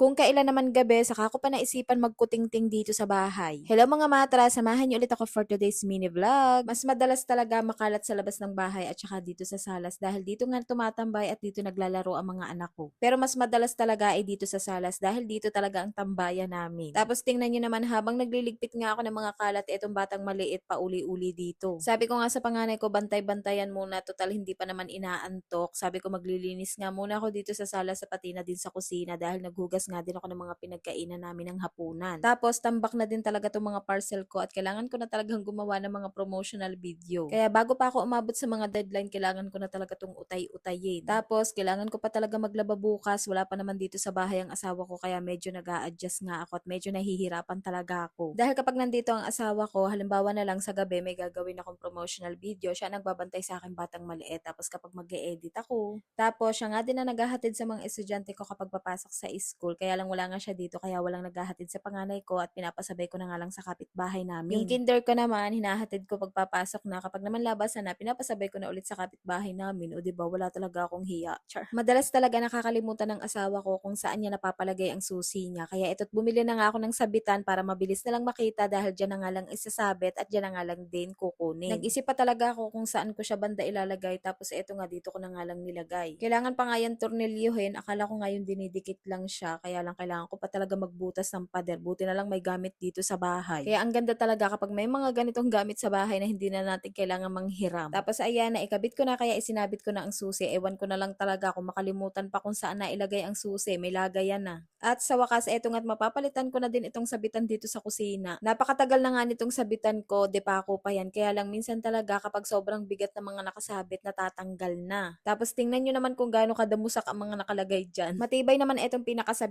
Kung kailan naman gabi, saka ko pa naisipan magkutingting dito sa bahay. Hello mga matra, samahan niyo ulit ako for today's mini vlog. Mas madalas talaga makalat sa labas ng bahay at saka dito sa salas dahil dito nga tumatambay at dito naglalaro ang mga anak ko. Pero mas madalas talaga ay dito sa salas dahil dito talaga ang tambayan namin. Tapos tingnan niyo naman habang nagliligpit nga ako ng mga kalat, itong batang maliit pa uli-uli dito. Sabi ko nga sa panganay ko, bantay-bantayan muna, total hindi pa naman inaantok. Sabi ko maglilinis nga muna ako dito sa sala sa pati na din sa kusina dahil naghugas nga din ako ng mga pinagkainan namin ng hapunan. Tapos tambak na din talaga itong mga parcel ko at kailangan ko na talagang gumawa ng mga promotional video. Kaya bago pa ako umabot sa mga deadline, kailangan ko na talaga itong utay-utayin. Tapos kailangan ko pa talaga maglaba bukas. Wala pa naman dito sa bahay ang asawa ko kaya medyo nag adjust nga ako at medyo nahihirapan talaga ako. Dahil kapag nandito ang asawa ko, halimbawa na lang sa gabi may gagawin akong promotional video, siya nagbabantay sa akin batang maliit. Tapos kapag mag edit ako, tapos siya nga din na naghahatid sa mga estudyante ko kapag papasok sa school. Kaya lang wala nga siya dito, kaya walang naghahatid sa panganay ko at pinapasabay ko na nga lang sa kapitbahay namin. Yung kinder ko naman, hinahatid ko pagpapasok na. Kapag naman labasan na, pinapasabay ko na ulit sa kapitbahay namin. O di ba wala talaga akong hiya. Char. Madalas talaga nakakalimutan ng asawa ko kung saan niya napapalagay ang susi niya. Kaya ito't bumili na nga ako ng sabitan para mabilis na lang makita dahil dyan na nga lang isasabit at dyan na nga lang din kukunin. Nag-isip pa talaga ako kung saan ko siya banda ilalagay tapos eto nga dito ko na nga lang nilagay. Kailangan pa nga yan tornilyuhin. Akala ko nga yung dinidikit lang siya kaya lang kailangan ko pa talaga magbutas ng pader. Buti na lang may gamit dito sa bahay. Kaya ang ganda talaga kapag may mga ganitong gamit sa bahay na hindi na natin kailangan manghiram. Tapos ayan na ikabit ko na kaya isinabit ko na ang susi. Ewan ko na lang talaga kung makalimutan pa kung saan na ilagay ang susi. May lagayan na. At sa wakas, eto nga't mapapalitan ko na din itong sabitan dito sa kusina. Napakatagal na nga nitong sabitan ko, depako pa yan. Kaya lang minsan talaga kapag sobrang bigat ng mga nakasabit, natatanggal na. Tapos tingnan nyo naman kung gaano kadamusak ang mga nakalagay dyan. Matibay naman itong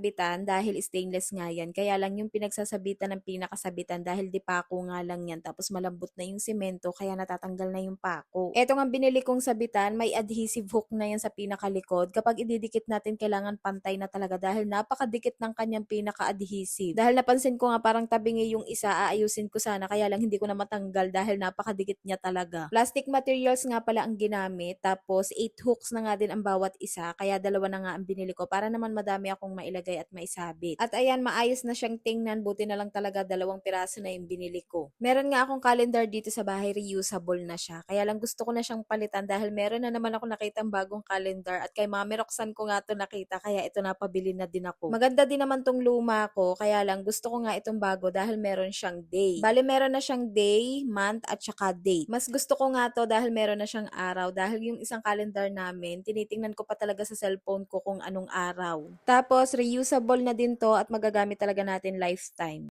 pinakasabitan dahil stainless nga yan. Kaya lang yung pinagsasabitan ng pinakasabitan dahil dipako nga lang yan. Tapos malambot na yung simento kaya natatanggal na yung pako. Eto nga binili kong sabitan, may adhesive hook na yan sa pinakalikod. Kapag ididikit natin, kailangan pantay na talaga dahil napakadikit ng kanyang pinaka-adhesive. Dahil napansin ko nga parang tabingi yung isa, aayusin ko sana kaya lang hindi ko na matanggal dahil napakadikit niya talaga. Plastic materials nga pala ang ginamit, tapos 8 hooks na nga din ang bawat isa, kaya dalawa na nga ang binili ko para naman madami akong mailagay at maisabit. At ayan, maayos na siyang tingnan, buti na lang talaga dalawang piraso na yung binili ko. Meron nga akong calendar dito sa bahay, reusable na siya. Kaya lang gusto ko na siyang palitan dahil meron na naman ako nakitang bagong calendar at kay Mami Roxanne ko nga to nakita kaya ito napabili na din ako. Maganda din naman tong luma ko kaya lang gusto ko nga itong bago dahil meron siyang day. Bale meron na siyang day, month at saka date. Mas gusto ko nga to dahil meron na siyang araw dahil yung isang calendar namin tinitingnan ko pa talaga sa cellphone ko kung anong araw. Tapos reusable na din to at magagamit talaga natin lifetime.